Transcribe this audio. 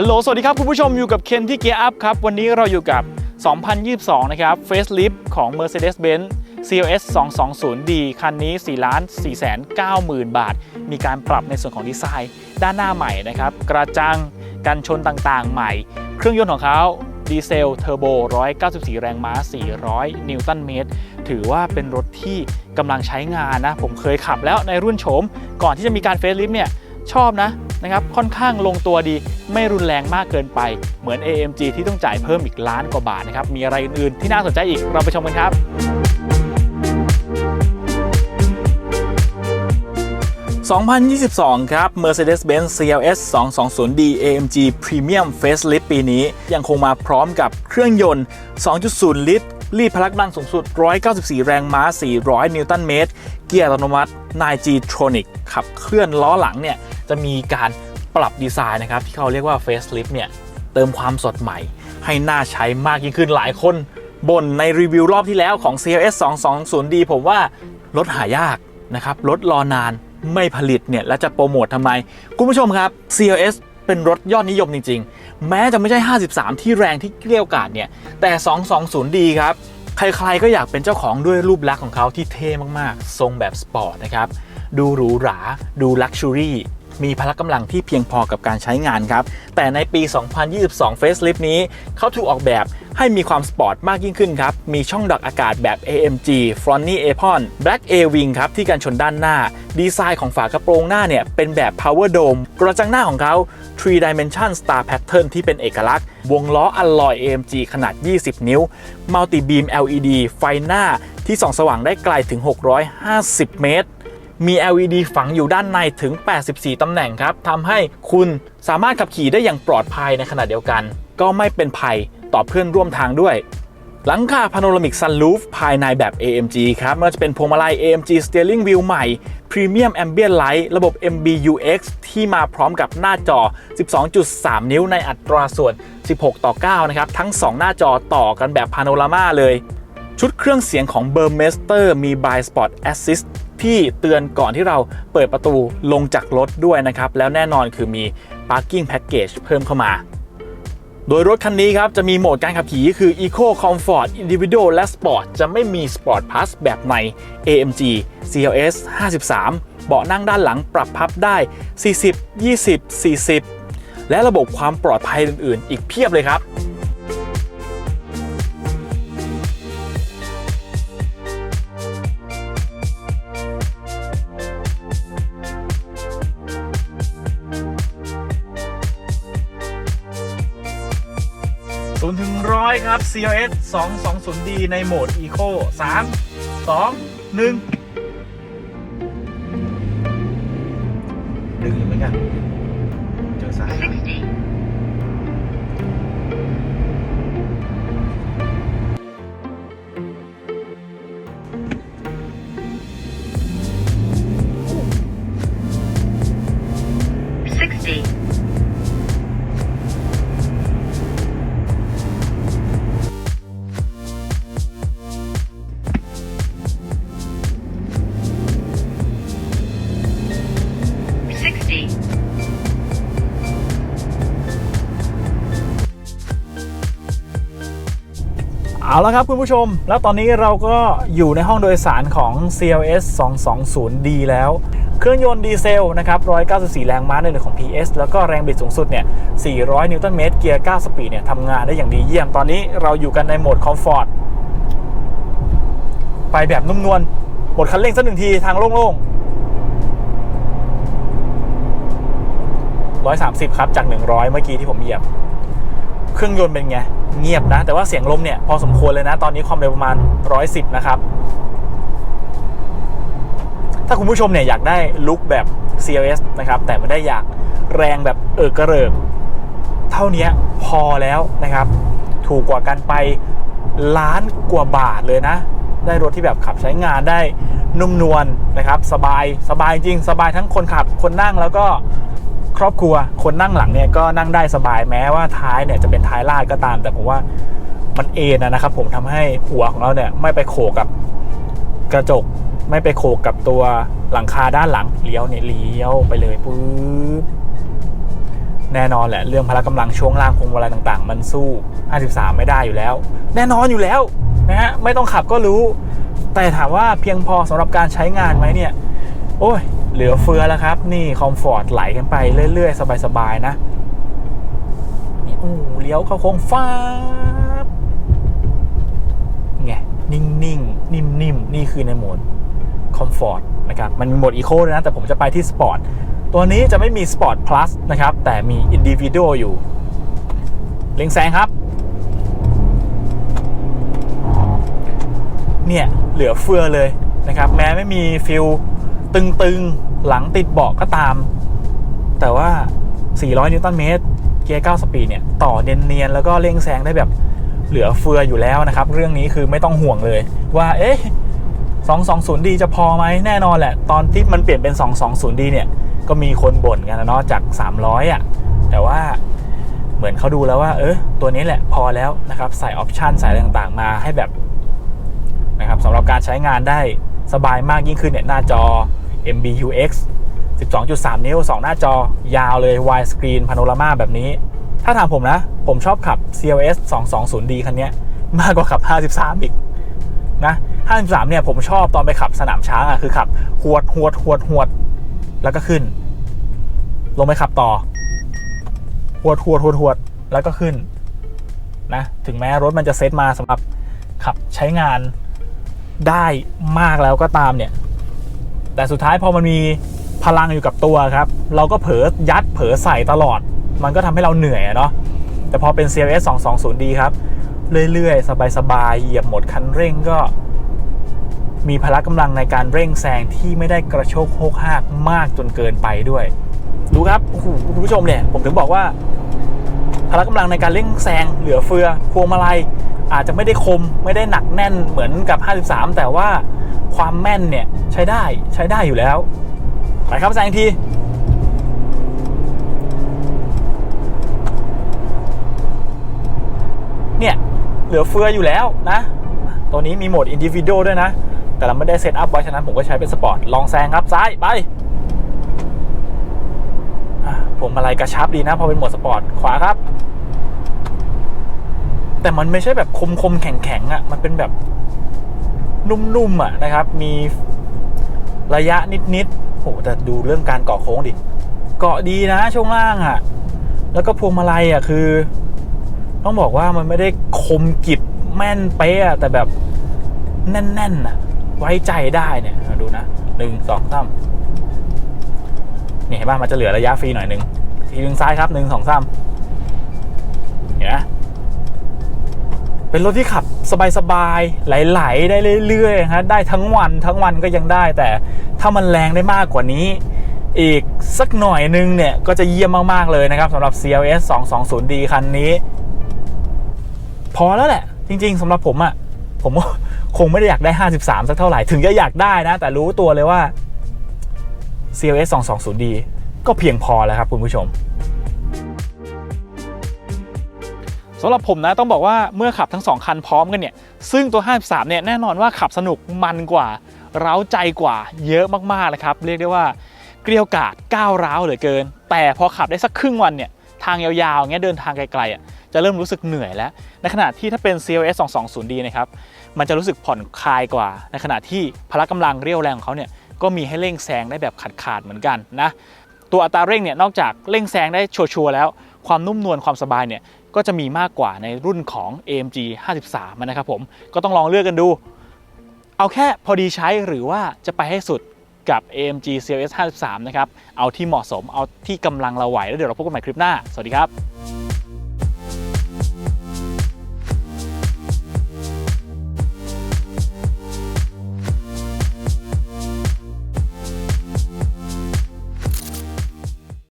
ฮัลโหล สวัสดีครับ คุณผู้ชมอยู่กับเคนที่เกียร์อัพครับ วันนี้เราอยู่กับ 2022 นะครับ Facelift ของ Mercedes-Benz CLS 220D คันนี้ 4 ล้าน 4 แสน 9 หมื่นบาท มีการปรับในส่วนของดีไซน์ ด้านหน้าใหม่นะครับ กระจัง กันชนต่างๆ ใหม่ เครื่องยนต์ของเขาดีเซลเทอร์โบ 194 แรงม้า 400 นิวตันเมตร ถือว่าเป็นรถที่กำลังใช้งานนะ ผมเคยขับแล้วในรุ่นโฉม ก่อนที่จะมีการเฟซลิฟเนี่ย ชอบนะ นะครับค่อนข้างลงตัวดีไม่รุนแรงมากเกินไป เหมือน AMG ที่ต้องจ่ายเพิ่มอีกล้านกว่าบาทนะครับมีอะไรอื่นๆที่น่าสนใจอีกเราไปชมกันครับ2022 ครับ Mercedes-Benz CLS 220D AMG Premium Facelift ปีนี้ ยังคงมาพร้อมกับเครื่องยนต์ 2.0 ลิตร รีดพลังงานสูงสุด 194 แรงม้า 400 นิวตันเมตร เกียร์อัตโนมัติ 9G Tronic ขับเคลื่อนล้อหลังเนี่ย จะมีการปรับดีไซน์นะครับ ที่เขาเรียกว่า Facelift เนี่ย เติมความสดใหม่ ให้น่าใช้มากยิ่งขึ้นหลายคนบ่นในรีวิวรอบที่แล้วของ CLS 220D ผมว่ารถหายากนะครับรถรอนานไม่ผลิตเนี่ย แล้วจะโปรโมททำไม คุณผู้ชมครับ CLS เป็นรถยอดนิยมจริง ๆ แม้จะไม่ใช่ 53 ที่แรงที่เกลี้ยวกล่อมเนี่ย แต่ 220D ครับ ใครๆ ก็อยากเป็นเจ้าของด้วยรูปลักษณ์ของเขาที่เท่มากๆ ทรงแบบสปอร์ตนะครับ ดูหรูหรา ดูลักชัวรี่ มีพละกำลังที่เพียงพอกับการใช้งานครับ แต่ในปี 2022 Facelift นี้เขาถูกออกแบบให้มีความสปอร์ตมากยิ่งขึ้นครับ มีช่องดักอากาศแบบ AMG f r o n t y Apron Black A Wing ครับ ที่กันชนด้านหน้า ดีไซน์ของฝากระโปรงหน้าเนี่ย เป็นแบบ Power Dome กระจังหน้าของเขา 3 Dimension Star Pattern ที่เป็นเอกลักษณ์ วงล้ออลลอย AMG ขนาด 20 นิ้ว Multi Beam LED ไฟหน้าที่ส่องสว่างได้ไกลถึง 650 เมตร มี LED ฝังอยู่ด้านในถึง 84 ตำแหน่งครับทำให้คุณสามารถขับขี่ได้อย่างปลอดภัยในขณะเดียวกัน ก็ไม่เป็นภัยต่อเพื่อนร่วมทางด้วยหลังคาพาโนรามิกซันลูฟภายในแบบ AMG ครับไม่ว่าจะเป็นพวงมาลัย AMG Steering Wheel ใหม่ Premium Ambient Light ระบบ MBUX ที่มาพร้อมกับหน้าจอ 12.3 นิ้วในอัตราส่วน 16 ต่อ 9 นะครับ ทั้ง 2 หน้าจอต่อกันแบบพาโนรามาเลย ชุดเครื่องเสียงของ b u r m e s t e r มี By Spot Assist ที่เตือนก่อนที่เราเปิดประตูลงจากรถด้วยนะครับ แล้วแน่นอนคือมี Parking Package เพิ่มเข้ามา โดยรถคันนี้ครับ จะมีโหมดการขับขี่คือ Eco Comfort Individual และ Sport จะไม่มี Sport Plus แบบใน AMG CLS 53 เบาะนั่งด้านหลังปรับพับได้ 40 20 40 และระบบความปลอดภัยอื่น ๆ อีกเพียบเลยครับ อยครับ CLS 220D ในโหมด Eco 3 2 1 ดึงอยู่เหมือนกัน เจอสาย 60, เอาละครับคุณผู้ชม แล้วตอนนี้เราก็อยู่ในห้องโดยสารของ CLS 220D แล้ว เครื่องยนต์ดีเซลนะครับ 194 แรงม้าในหนึ่งของ PS แล้วก็แรงบิดสูงสุดเนี่ย 400 นิวตันเมตร เกียร์ 9 สปีดเนี่ยทำงานได้อย่างดีเยี่ยม ตอนนี้เราอยู่กันในโหมดคอมฟอร์ต ไปแบบนุ่มนวลหมดคันเร่งสักหนึ่งทีทางโล่งๆ 130 ครับ จาก 100 เมื่อกี้ที่ผมเหยียบ เครื่องยนต์เป็นไง เงียบนะ แต่ว่าเสียงลมเนี่ยพอสมควรเลยนะ ตอนนี้ความเร็วประมาณ 110 นะครับ ถ้าคุณผู้ชมเนี่ยอยากได้ลุคแบบ CLS นะครับ แต่ไม่ได้อยากแรงแบบเออกระเริก เท่านี้พอแล้วนะครับ ถูกกว่ากันไปล้านกว่าบาทเลยนะ ได้รถที่แบบขับใช้งานได้นุ่มนวลนะครับ สบายสบายจริง สบายทั้งคนขับคนนั่งแล้วก็ ครอบครัวคนนั่งหลังเนี่ยก็นั่งได้สบายแม้ว่าท้ายเนี่ยจะเป็นท้ายลาดก็ตาม แต่ผมว่ามันเอนนะครับ ผมทำให้หัวของเราเนี่ยไม่ไปโขกกับกระจกไม่ไปโขกกับตัวหลังคาด้านหลังเลี้ยวเนี่ยเลี้ยวไปเลยปุ๊บแน่นอนแหละ เรื่องพละกำลังช่วงล่างพวงมาลัยต่างๆ มันสู้ 53 ไม่ได้อยู่แล้ว แน่นอนอยู่แล้วนะฮะไม่ต้องขับก็รู้ แต่ถามว่าเพียงพอสำหรับการใช้งานไหมเนี่ย โอ้ย เหลือเฟือแล้วครับ นี่คอมฟอร์ตไหลกันไปเรื่อย ๆ สบาย ๆ นะนี่โอ้เลี้ยวเข้าโค้งฟ้าไงนิ่งๆ นิ่มๆนี่คือในโหมดคอมฟอร์ตนะครับมันมีโหมดอีโคด้วยนะ แต่ผมจะไปที่สปอร์ตตัวนี้จะไม่มี Sport Plus นะครับ แต่มี Individual อยู่เล็งแซงครับเนี่ยเหลือเฟือเลยนะครับ แม้ไม่มีฟิลตึงๆ หลังติดเบาะก็ตาม แต่ว่า 400 นิวตันเมตร เกียร์ 9 สปีดเนี่ย ต่อเนียนๆแล้วก็เร่งแซงได้แบบเหลือเฟืออยู่แล้วนะครับ เรื่องนี้คือไม่ต้องห่วงเลย ว่า เอ๊ะ 220D จะพอไหมแน่นอนแหละ ตอนที่มันเปลี่ยนเป็น 220D เนี่ย ก็มีคนบ่นกันนะเนาะจาก 300 อะ แต่ว่าเหมือนเขาดูแล้วว่า เออตัวนี้แหละพอแล้วนะครับ ใส่ออปชันใส่ต่างๆ มาให้แบบนะครับสำหรับการใช้งานได้สบายมากยิ่งขึ้นเนี่ยหน้าจอ MBUX 12.3 นิ้ว 2 หน้าจอยาวเลย wide screen panorama แบบนี้ ถ้าถามผมนะ ผมชอบขับ CLS 220D คันนี้มากกว่าขับ 53 อีกนะ 53 เนี่ยผมชอบตอนไปขับสนามช้างอะคือขับหวดหวดหวดหวดแล้วก็ขึ้น ลงไปขับต่อหวดหวดหวดหวดแล้วก็ขึ้นนะถึงแม้รถมันจะเซตมาสำหรับขับใช้งานได้มากแล้วก็ตามเนี่ย แต่สุดท้ายพอมันมีพลังอยู่กับตัวครับ เราก็เผลอยัดเผลอใส่ตลอด มันก็ทำให้เราเหนื่อยเนาะแต่พอเป็น CLS 220D ครับ เรื่อยๆ สบายๆ เหยียบหมดคันเร่งก็ มีพละกำลังในการเร่งแซงที่ไม่ได้กระโชกโคกหากมากจนเกินไปด้วย ดูครับคุณผู้ชมเนี่ย ผมถึงบอกว่า พละกำลังในการเร่งแซงเหลือเฟือพวงมาลัย อาจจะไม่ได้คมไม่ได้หนักแน่นเหมือนกับ 53 แต่ว่าความแม่นเนี่ยใช้ได้ใช้ได้อยู่แล้วไปครับแซงทีเนี่ย เหลือเฟืออยู่แล้วนะ ตัวนี้มีโหมด Individual ด้วยนะ แต่เราไม่ได้เซตอัพไว้ฉะนั้นผมก็ใช้เป็นสปอร์ต ลองแซงครับ ซ้าย ไปผมอะไรกระชับดีนะ พอเป็นโหมดสปอร์ต ขวาครับ แต่มันไม่ใช่แบบคมคมแข็งแข็งอะ มันเป็นแบบนุ่มๆอะนะครับ มีระยะนิดๆโหแต่ดูเรื่องการเกาะโค้งดิ เกาะดีนะช่วงล่างอะ แล้วก็พวงมาลัยอะคือ ต้องบอกว่ามันไม่ได้คมกิบแม่นเป๊ะแต่แบบแน่นๆน่ะ ไว้ใจได้เนี่ยดูนะหนึ่งสองสามนี่เห็นป่ะมันจะเหลือระยะฟรีหน่อยหนึ่งทีหนึ่งซ้ายครับหนึ่งสองสามเห็นไหม เป็นรถที่ขับสบายๆ ไหลๆ ได้เรื่อยๆฮะได้ทั้งวันทั้งวันก็ยังได้ แต่ถ้ามันแรงได้มากกว่านี้ อีกสักหน่อยนึงเนี่ย ก็จะเยี่ยมมากๆเลยนะครับสำหรับ CLS 220D คันนี้ พอแล้วแหละ จริงๆสำหรับผมอะ่ะ ผมคงไม่ได้อยากได้ 53 สักเท่าไหร่ ถึงจะอยากได้นะ แต่รู้ตัวเลยว่า CLS 220D ก็เพียงพอแล้วครับคุณผู้ชม สำหรับผมนะต้องบอกว่าเมื่อขับทั้ง 2 คันพร้อมกันเนี่ย ซึ่งตัว 53 เนี่ยแน่นอนว่าขับสนุกมันกว่า เร้าใจกว่าเยอะมากๆเลยครับ เรียกได้ว่าเกลียวกาดก้าวร้าวเหลือเกิน แต่พอขับได้สักครึ่งวันเนี่ยทางยาวๆอย่างเงี้ยเดินทางไกลๆอะจะเริ่มรู้สึกเหนื่อยแล้ว ในขณะที่ถ้าเป็น CLS 220D นะครับมันจะรู้สึกผ่อนคลายกว่า ในขณะที่พละกำลังเรียวแรงของเขาเนี่ยก็มีให้เร่งแซงได้แบบขาดๆเหมือนกันนะตัวอัตราเร่งเนี่ยนอกจากเร่งแซงได้ชัวร์ๆแล้ว ความนุ่มนวลความสบายเนี่ย ก็จะมีมากกว่าในรุ่นของ AMG 53นะครับผมก็ต้องลองเลือกกันดู เอาแค่พอดีใช้หรือว่าจะไปให้สุดกับ AMG CLS 53 นะครับ เอาที่เหมาะสม เอาที่กำลังเราไหว แล้วเดี๋ยวเราพบกันใหม่คลิปหน้า สวัสดีครับ